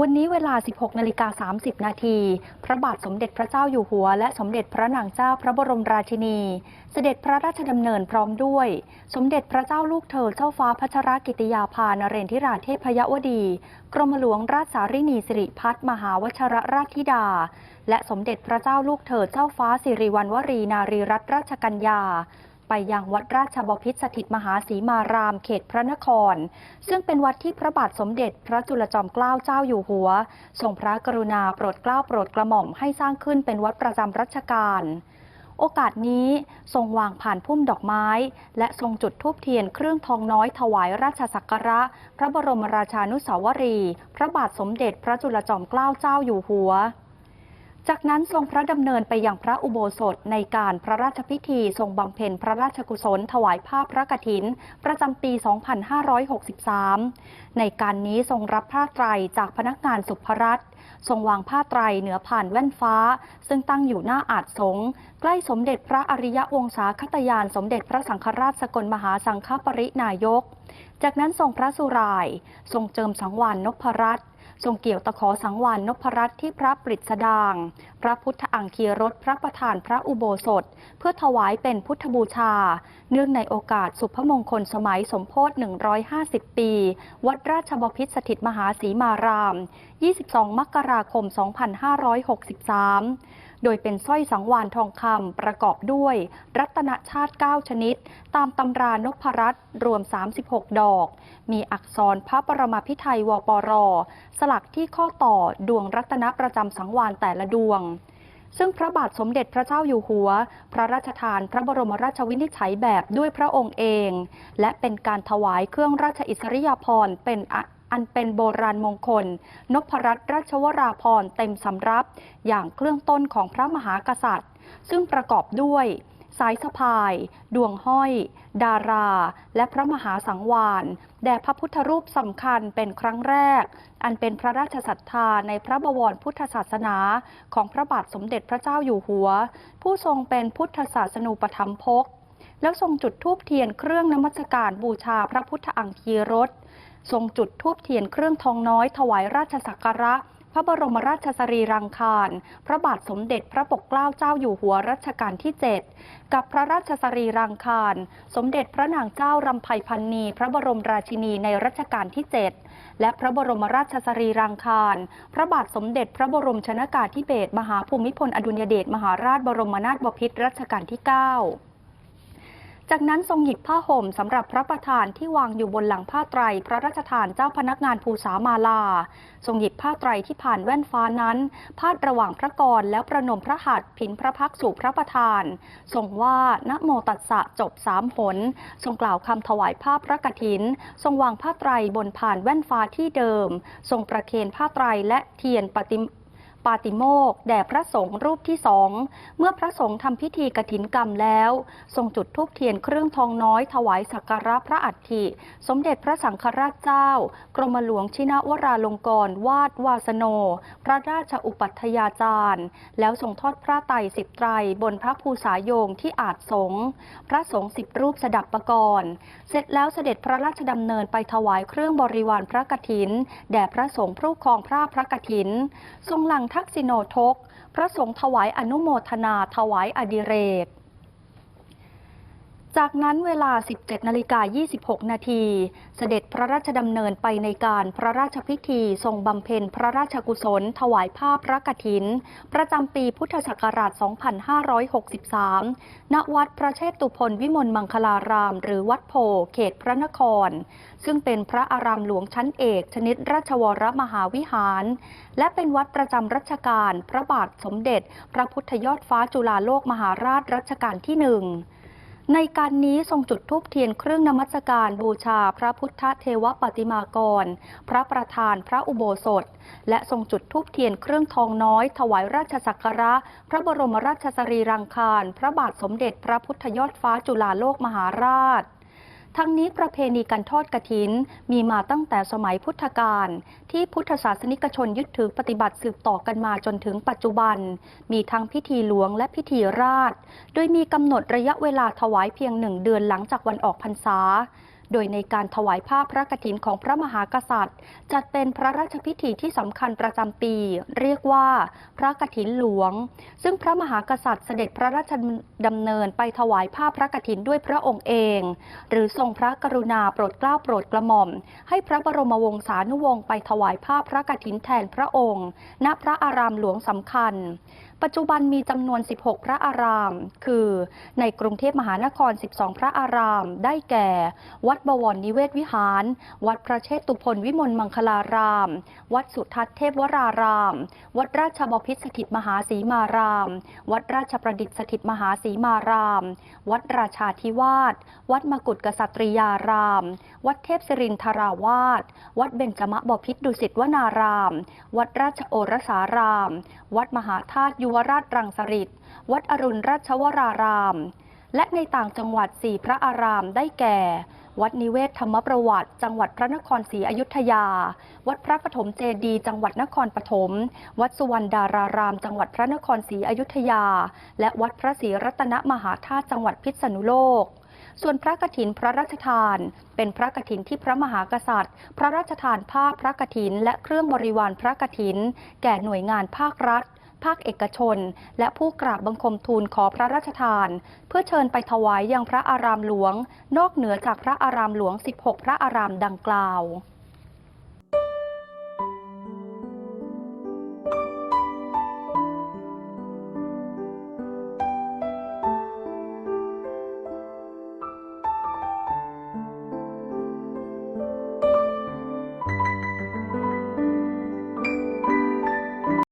วันนี้เวลา 16นาฬิกา30 นาที พระบาทสมเด็จพระเจ้าอยู่หัว และสมเด็จพระนางเจ้าพระบรมราชินี เสด็จพระราชดำเนินพร้อมด้วย สมเด็จพระเจ้าลูกเธอเจ้าฟ้าพัชรกิติยาภานเรนทิราเทพยวดี กรมหลวงราชสารินีสิริพัฒมหาวชรราชธิดา และสมเด็จพระเจ้าลูกเธอเจ้าฟ้าสิริวัณวรีนารีรัตนราชกัญญา ไปยังวัดราชบพิตรสถิตมหาสีมาราม เขตพระนคร ซึ่งเป็นวัดที่พระบาทสมเด็จพระจุลจอมเกล้าเจ้าอยู่หัวทรงพระกรุณาโปรดเกล้าโปรดกระหม่อมให้สร้างขึ้นเป็นวัดประจำรัชกาลโอกาสนี้ทรงวางผ่านพุ่มดอกไม้ และทรงจุดธูปเทียนเครื่องทองน้อยถวายราชสักการะ พระบรมราชานุสาวรี พระบาทสมเด็จพระจุลจอมเกล้าเจ้าอยู่หัว จากนั้นทรงพระดำเนินไปยังพระอุโบสถในการพระราชพิธีทรงบำเพ็ญพระราชกุศลถวายผ้าพระกฐิน ประจำปี 2563 ในการนี้ทรงรับผ้าไตรจากพนักงานสุภรัตทรงวางผ้าไตรเหนือผ่านแว่นฟ้า ซึ่งตั้งอยู่หน้าอาจสงใกล้สมเด็จพระอริยวงศาคตยานสมเด็จพระสังฆราชสกลมหาสังฆปรินายก จากนั้นทรงพระสุราย ทรงเจิมสังวานนพรัตน์ ทรงเกี่ยวตะขอสังวานนพรัตน์ที่พระปริศดาง พระพุทธอังคีรสพระประธานพระอุโบสถ เพื่อถวายเป็นพุทธบูชา เนื่องในโอกาสสุพมงคลสมัยสมโพธิ150 ปี วัดราชบพิตรสถิตมหาสีมาราม 22 มกราคม 2563 โดยเป็นสร้อยสังวานทองคำประกอบด้วย รัตนชาติ 9 ชนิด ตามตำรานพรัตน์รวม 36 ดอก มีอักษรพระปรมาภิไธยวปร สลักที่ข้อต่อดวงรัตนประจำสังวานแต่ละดวงซึ่งพระบาทสมเด็จพระเจ้าอยู่หัว พระราชทานพระบรมราชวินิจฉัยแบบด้วยพระองค์เอง และเป็นการถวายเครื่องราชอิสริยาภรณ์เป็น อันเป็นโบราณมงคล นพรัตน์ราชวราภรเต็มสำรับ อย่างเครื่องต้นของพระมหากษัตริย์ ซึ่งประกอบด้วย สายสะพาย ดวงห้อย ดารา และพระมหาสังวานแด่พระพุทธรูปสำคัญเป็นครั้งแรก อันเป็นพระราชศรัทธาในพระบวรพุทธศาสนา ของพระบาทสมเด็จพระเจ้าอยู่หัว ผู้ทรงเป็นพุทธศาสนูปถัมภกแล้วทรงจุดธูปเทียนเครื่องนมัสการบูชาพระพุทธอังคีรถ ทรงจุดธูปเทียนเครื่องทองน้อยถวายราชสักการะ พระบรมราชสรีรังคาร พระบาทสมเด็จพระปกเกล้าเจ้าอยู่หัวรัชกาลที่ 7 กับพระราชสรีรังคาร สมเด็จพระนางเจ้ารำไพพันนีพระบรมราชินีในรัชกาลที่ 7 และพระบรมราชสรีรังคาร พระบาทสมเด็จพระบรมชนากาธิเบศรมหาภูมิพลอดุลยเดชมหาราชบรมนาถบพิตรรัชกาลที่ 9 จากนั้นทรงหยิบผ้าห่มสำหรับพระประธานที่วางอยู่บนหลังผ้าไตร พระราชทานเจ้าพนักงานภูษามาลา ทรงหยิบผ้าไตรที่ผ่านแว่นฟ้านั้น พาดระหว่างพระกรแล้วประนมพระหัตถ์ผินพระพักสู่พระประธาน ทรงว่านะโมตัสสะจบสามหน ทรงกล่าวคำถวายผ้าพระกฐิน ทรงวางผ้าไตรบนผ่านแว่นฟ้าที่เดิม ทรงประเคนผ้าไตรและเทียนปฏิ ปาติโมกแด่พระสงฆ์รูปที่สอง เมื่อพระสงฆ์ทำพิธีกฐินกรรมแล้ว ทรงจุดธูปเทียนเครื่องทองน้อยถวายสักการะพระอัฐิ สมเด็จพระสังฆราชเจ้า กรมหลวงชินวราลงกรวาดวาสโน พระราชอุปัฏยาจารย์ แล้วทรงทอดพระไตรสิบไตรบนพระภูษาโยงที่อาจสงพระสงฆ์สิบรูปสดับประกรณ์เสร็จแล้วเสด็จพระราชดำเนินไปถวายเครื่องบริวารพระกฐิน แด่พระสงฆ์ผู้ครองพระพระกฐิน ทรงหลังทักษิโนทก พระสงฆ์ถวายอนุโมทนาถวายอดิเรก จากนั้นเวลา 17นาฬิกา26 นาทีเสด็จพระราชดำเนินไปในการพระราชพิธีทรงบำเพ็ญพระราชกุศล ถวายผ้าพระกฐิน ประจำปีพุทธศักราช 2563 ณ วัดพระเชตุพนวิมลมังคลาราม หรือวัดโพ เขตพระนคร ซึ่งเป็นพระอารามหลวงชั้นเอก ชนิดราชวรมหาวิหาร และเป็นวัดประจำรัชกาลพระบาทสมเด็จ พระพุทธยอดฟ้าจุฬาโลกมหาราชรัชกาลที่หนึ่ง ในการนี้ทรงจุดธูปเทียนเครื่องนมัสการบูชาพระพุทธเทวปฏิมากร พระประธานพระอุโบสถ และทรงจุดธูปเทียนเครื่องทองน้อย ถวายราชสักการะ พระบรมราชสรีรังคาร พระบาทสมเด็จพระพุทธยอดฟ้าจุฬาโลกมหาราช ทั้งนี้ประเพณีการทอดกรถิน มีมาตั้งแต่สมัยพุทธกาลที่พุทธศาสนิกชนยึดถือปฏิบัติสืบต่อกันมาจนถึงปัจจุบัน มีทั้งพิธีหลวงและพิธีราช โดยมีกำหนดระยะเวลาถวายเพียงหนึ่งเดือนหลังจากวันออกพรรษา โดยในการถวายผ้าพระกฐินของพระมหากษัตริย์ จัดเป็นพระราชพิธีที่สำคัญประจำปี เรียกว่าพระกฐินหลวง ซึ่งพระมหากษัตริย์เสด็จพระราชดำเนินไปถวายผ้าพระกฐินด้วยพระองค์เอง หรือทรงพระกรุณาโปรดเกล้าโปรดกระหม่อม ให้พระบรมวงศานุวงศ์ไปถวายผ้าพระกฐินแทนพระองค์ ณพระอารามหลวงสำคัญ ปัจจุบันมีจำนวน 16 พระอาราม คือ ในกรุงเทพมหานคร 12 พระอาราม ได้แก่ วัดบวรนิเวศวิหาร วัดพระเชตุพนวิมลมังคลาราม วัดสุทัศน์เทพวราราม วัดราชบพิตรสถิตมหาสีมาราม วัดราชประดิษฐ์สถิตมหาสีมาราม วัดราชาธิวาส วัดมกุฏกษัตริยาราม วัดเทพศิรินทราวาส วัดเบญจมบพิตรดุสิตวนาราม วัดราชโอรสาราม วัดมหาธาตุยุวราชรังสฤษฎ์วัดอรุณราชวราราม และในต่างจังหวัดสี่พระอารามได้แก่ วัดนิเวศธรรมประวัติ จังหวัดพระนครศรีอยุธยา วัดพระปฐมเจดี จังหวัดนครปฐม วัดสุวรรณดาราราม จังหวัดพระนครศรีอยุธยา และวัดพระศรีรัตนมหาธาตุจังหวัดพิษณุโลกส่วนพระกฐินพระราชทาน เป็นพระกฐินที่พระมหากษัตริย์ พระราชทานผ้าพระกฐิน และเครื่องบริวารพระกฐิน แก่หน่วยงานภาครัฐ ภาคเอกชน และผู้กราบบังคมทูลขอพระราชทาน เพื่อเชิญไปถวายยังพระอารามหลวง นอกเหนือจากพระอารามหลวง 16 พระอารามดังกล่าว